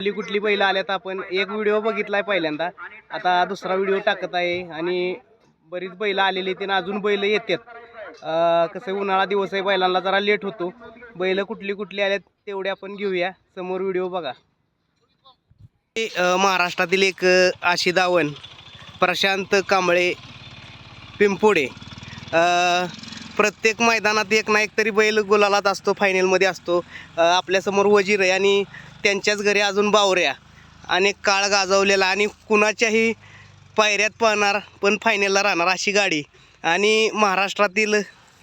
कुठली कुठली बैल आल्यात आपण. एक व्हिडिओ बघितलाय पहिल्यांदा. आता दुसरा व्हिडिओ टाकत आहे आणि बरीच बैल आलेली ते अजून बैल येतात. कसं आहे, उन्हाळा दिवस आहे बैलांना जरा लेट होतो. बैल कुठली कुठली आल्यात तेवढे आपण घेऊया. समोर व्हिडिओ बघा. महाराष्ट्रातील एक आशी दावण प्रशांत कांबळे पिंपोडे. प्रत्येक मैदानात एक ना एक तरी बैल गुलालात असतो फायनलमध्ये असतो. आपल्यासमोर वजीर आहे आणि त्यांच्याच घरी अजून बावऱ्या. अनेक काळ गाजवलेला आणि कुणाच्याही पायऱ्यात पळणार पण फायनलला राहणार अशी गाडी. आणि महाराष्ट्रातील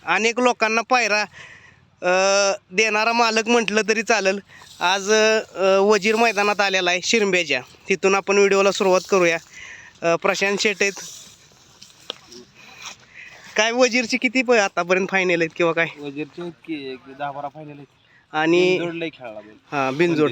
अनेक लोकांना पायरा देणारा मालक म्हटलं तरी चालेल. आज वजीर मैदानात आलेला आहे शिरंब्याच्या तिथून आपण व्हिडिओला सुरुवात करूया. प्रशांत शेट. आहेत काय वजीरची किती प आतापर्यंत फायनल आहेत किंवा काय? वजीरचे दहा बारा फायनल आणि खेळाला बैल हां बिनजोड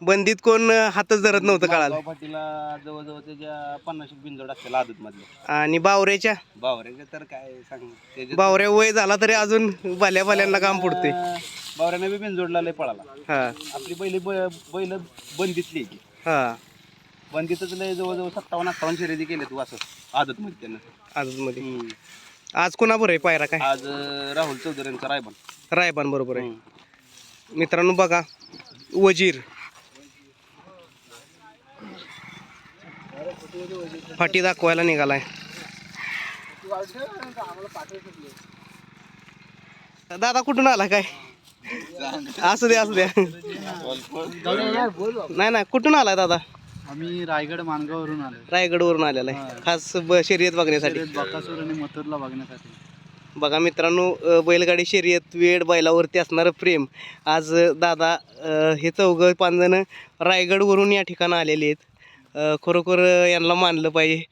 बंदीत कोण हातच धरत नव्हतं काळाला. पाटीला जवळजवळ त्याच्या पन्नास बिनजोड असतील आदत मधले. आणि बावऱ्याच्या? बावऱ्याचे तर काय सांग बावऱ्या वय झाला तरी अजून भल्या भल्यांना काम पडते बावऱ्याने बी बिनजोडला लय पळाला. हां. आपली बैल बैल बंदीतली आहे ती. हां. बंदीतच लय जवळजवळ सत्तावन्न अठ्ठावन्न शर्यती केले तू असं आदत मध्ये त्यानं. आजमध्ये हम्म. आज कोणाबरोबर आहे पायरा काय? आज अं, राहुल चौधरी यांचा रायबन. रायबान बरोबर आहे. मित्रांनो बघा वजीर. फाटी दाखवायला निघालाय. दादा कुठून आला काय? असू द्या असू द्या. नाही नाही कुठून आलाय दादा? आम्ही रायगड मानगाववरून आलो रायगडवरून आलेला आहे. खास ब- शर्यत बघण्यासाठी. बकासूर आणि मथुरला बघण्यासाठी. बघा मित्रांनो अ, बैलगाडी शर्यत वेळ बैलावरती असणारं प्रेम. आज अ, दादा अ, हे चौघं पाच जण रायगडवरून या ठिकाणी आलेले आहेत. खरोखर यांना मानलं पाहिजे.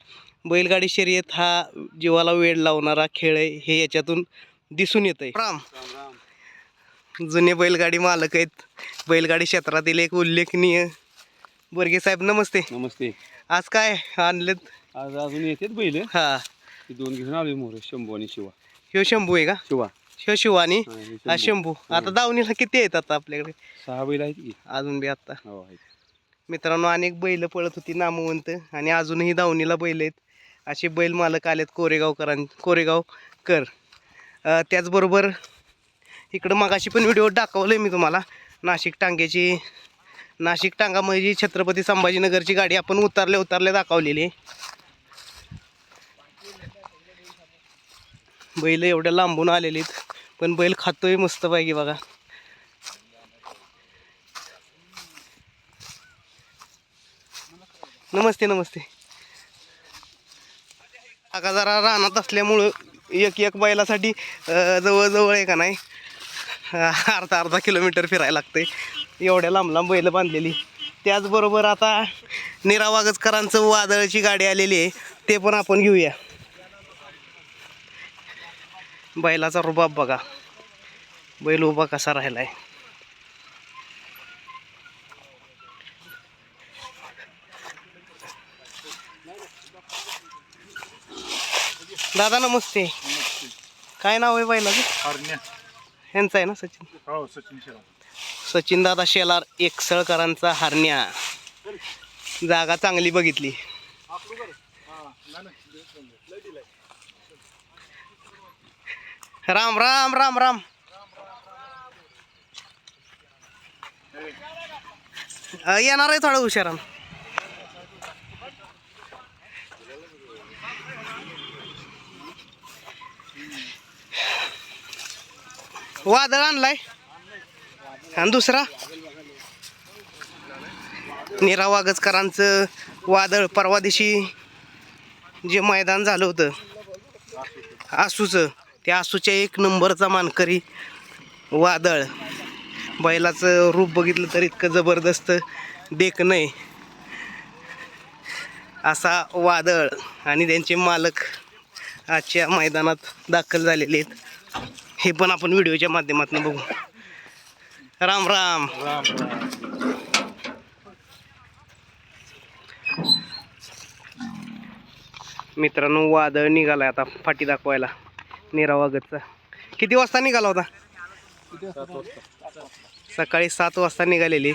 बैलगाडी शर्यत हा जीवाला वेळ लावणारा खेळ आहे हे याच्यातून दिसून येत आहे राम. जुने बैलगाडी मालक आहेत. बैलगाडी क्षेत्रातील एक उल्लेखनीय बर्गे साहेब नमस्ते. नमस्ते. आज काय आणलेत? आज अजून येतात बैल. हा. ती दोन घेऊन आलो मोर शंभू आणि शिवा. ह्यो शंभू आहे का? शिवा. ह्यो शिव आणि हा, शंभू. आता दावणीला किती आहेत आता आपल्याकडे? सहा बैल आहेत की? अजून बी आता हो मित्रांनो अनेक बैल पळत होती नामवंत आणि अजूनही दावणीला बैल आहेत. असे बैल मालक आलेत कोरेगावकरां कोरेगाव कर त्याचबरोबर इकडं मगाशी पण व्हिडिओ दाखवलं मी तुम्हाला. नाशिक टांग्याची नाशिक टांगा म्हणजे छत्रपती संभाजीनगरची गाडी आपण उतरल्या उतरल्या दाखवलेली बैल एवढ्या लांबून आलेले आहेत पण बैल खातोय मस्त पाहिजे बघा. नमस्ते नमस्ते. आता जरा रानात असल्यामुळं एक एक बैलासाठी जवळजवळ आहे का नाही? अर्धा अर्धा किलोमीटर फिरायला लागतंय. एवढ्या लांब लांब बैल बांधलेली. त्याचबरोबर आता निरा वागजकरांचं वादळची गाडी आलेली आहे. ते पण आपण घेऊया. बैलाचा रुबाब बघा. बैल उभा कसा राहिला आहे दादा नमस्ते काय नाव आहे हरण्या ह्यांचं आहे ना सचिन? हो सचिन दादा शेलार एकसळकरांचा हरण्या. जागा चांगली बघितली. राम राम राम राम. येणार आहे थोडं हुशारान वादळ आणलाय. आणि दुसरा? निरा वागजकरांचं वादळ परवा दिवशी जे मैदान झालं होतं आसूचं त्या आसूच्या एक नंबरचा मानकरी वादळ. बैलाचं रूप बघितलं तर इतकं जबरदस्त देख नाही. असा वादळ. आणि त्यांचे मालक आजच्या मैदानात दाखल झालेले आहेत. हे पण आपण व्हिडिओच्या माध्यमातून बघू. राम राम. मित्रांनो वादळ निघालाय आता फाटी दाखवायला. निरावागतचा किती वाजता निघाला होता? सकाळी सात वाजता निघालेली.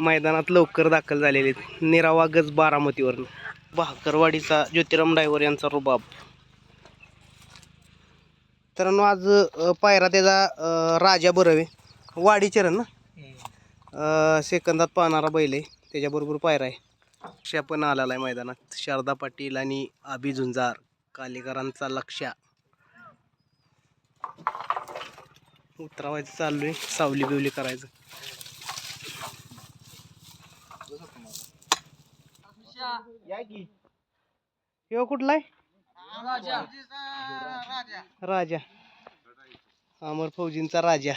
मैदानात लवकर दाखल झालेले. आहेत निरावा गज भाकरवाडीचा ज्योतिराम डायव्हर यांचा रुबाब. मित्रांनो आज अ, पायरा त्याचा अ, राजा बरवे वाडीचरण ना? अ, सेकंदात पाहणारा बैल आहे. त्याच्याबरोबर पायरा आहे. लक्ष्या पण आलेला आहे मैदानात. शारदा पाटील आणि आबी झुंजार. कालेकरांचा लक्ष्या उतरावायचं चालू आहे. सावली बिवली करायचं. ह्यो कुठला आहे? राजा. अमर फौजींचा राजा.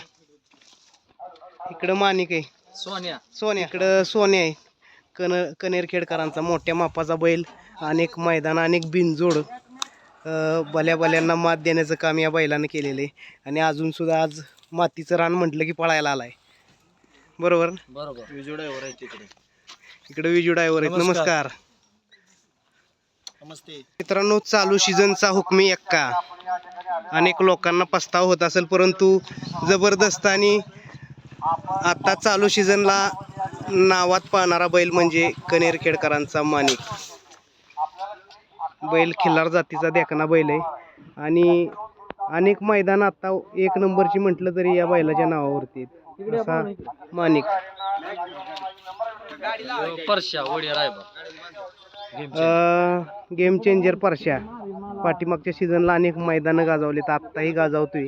इकडं माणिक आहे. सोन्या. सोन्या. इकडं सोन्या आहे. कन कनेरखेडकरांचा मोठ्या मापाचा बैल अनेक मैदान अनेक बिनजोड भल्या भल्यांना मात देण्याचं काम या बैलानं केलेलं आहे. आणि अजून सुद्धा आज मातीचं रान म्हटलं की पळायला आलाय. बरोबर ना? बरोबर. विजोडावर आहे तिकडे. इकडे विजू डायव्हर आहेत नमस्कार. नमस्ते. मित्रांनो चालू सीझनचा हुकमी एक्का. अनेक लोकांना पस्ताव होत असेल परंतु जबरदस्त आणि आता चालू सीझनला नावात पाहणारा बैल म्हणजे कनेरखेडकरांचा माणिक बैल खिल्लार जातीचा देखना बैल आहे. आणि अनेक मैदान आता एक नंबरची म्हटलं तरी या बैलाच्या नावावरती. असा माणिक परशा रायबा. गेम चेंजर परशा पाठीमागच्या सीझनला अनेक मैदानं गाजवलीत आत्ताही गाजवतोय.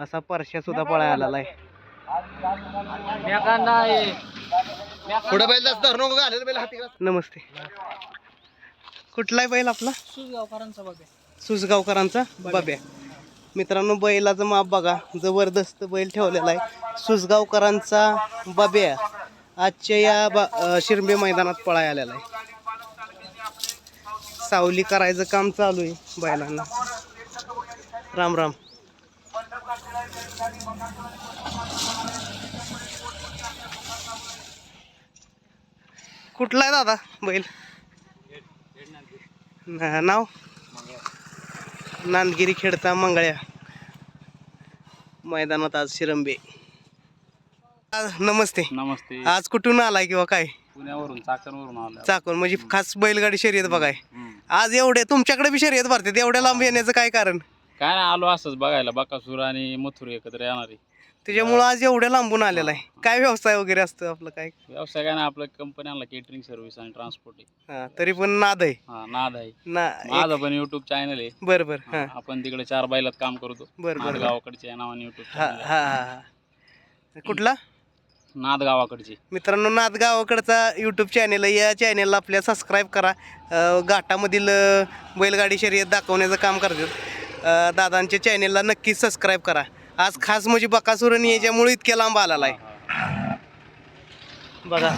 असा परशा सुद्धा पळायला आलेला आहे. पुढे बैल जास्त धरू नको घालेल बैल हाती नमस्ते. कुठला आहे. बैल आपला सुसगावकरांचा बाब्या मित्रांनो बैलाचं माप बघा. जबरदस्त बैल ठेवलेला आहे. सुसगावकरांचा बाब्या आजच्या या बा अं, शिरंबे मैदानात पळाय आलेला आहे. सावली करायचं काम चालू आहे बैलांना. राम राम. कुठला आहे दादा बैल? न- नाव? नांदगिरी खेडचा मंगळ्या. मैदानात आज शिरंबे. आज नमस्ते. नमस्ते. आज कुठून आलाय किंवा काय? पुण्यावरून चाकणवरून आलो चाकून म्हणजे खास बैलगाडी शर्यत बघाय. आज एवढे तुमच्याकडे बी शर्यत भरते एवढ्या लांब येण्याचं काय कारण? काय नाही आलो असंच बघायला बकासूर आणि मथुर एकत्र येणार आहे. त्याच्यामुळं आज एवढ्या लांबून आलेला आहे. काय व्यवसाय वगैरे असतो आपलं काय? व्यवसाय काय नाही आपल्या कंपनी आणला केटरिंग सर्व्हिस आणि ट्रान्सपोर्ट आहे. हा तरी पण नाद आहे. हा नाद आहे. ना माझं पण युट्यूब चॅनल आहे. बर बर हा हा, आपण तिकडे चार बैलात काम करतो. बर बर नाद गावाकडचे या नावाने युट्यूब हा हा हा हा. कुठला? नादगावाकडचे. मित्रांनो नादगावाकडचा यूट्यूब चॅनेल आहे. या चॅनेलला आपल्या सबस्क्राईब करा. अ, घाटामधील अ, बैलगाडी शर्यत दाखवण्याचं काम करतात. अ, दादांच्या चॅनेलला नक्कीच सबस्क्राईब करा. आज खास म्हणजे बकासुरन याच्यामुळे इतक्या लांब आलेला आहे. बघा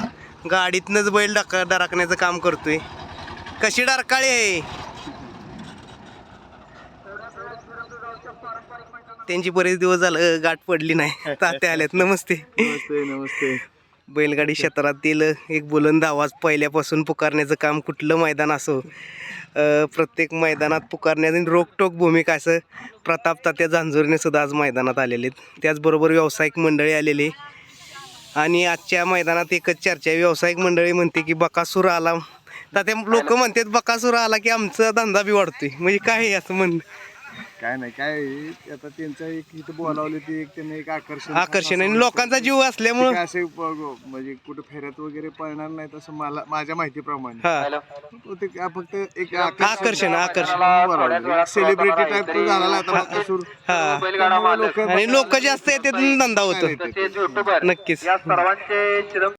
गाडीतनंच बैल डक डराकण्याचं काम करतोय. कशी डरकाळी आहे? त्यांची बरेच दिवस झालं गाठ पडली नाही. तात्या आल्यात. नमस्ते. नमस्ते नमस्ते. बैलगाडी क्षेत्रातील एक बुलंद आवाज पहिल्यापासून पुकारण्याचं काम कुठलं मैदान असो प्रत्येक मैदानात पुकारण्याची रोकटोक भूमिका असं प्रताप तात्या जांजुरीने सुद्धा आज मैदानात आलेले आहेत त्याचबरोबर व्यावसायिक मंडळी आलेली. आणि आजच्या मैदानात एकच चर्चा व्यावसायिक मंडळी म्हणते की बकासूर आला. तात्या लोक म्हणतात बकासूर आला की आमचा धंदा बी वाढतोय. म्हणजे काय आहे असं म्हण काय नाही काय आता त्यांचं एक इथं बोलावले ते एक त्यांनी एक आकर्षण आकर्षण आणि लोकांचा जीव असल्यामुळं असे ब- म्हणजे कुठं फेऱ्यात वगैरे पळणार नाही तसं मला माझ्या माहितीप्रमाणे. हा. तो ते काय फक्त एक आकर्षण आकर्षण सेलिब्रिटी टाईप झालेला आता बकासूर हा. त्यामुळे लोकं आणि लोक जास्त येते धंदा होतो. नक्कीच.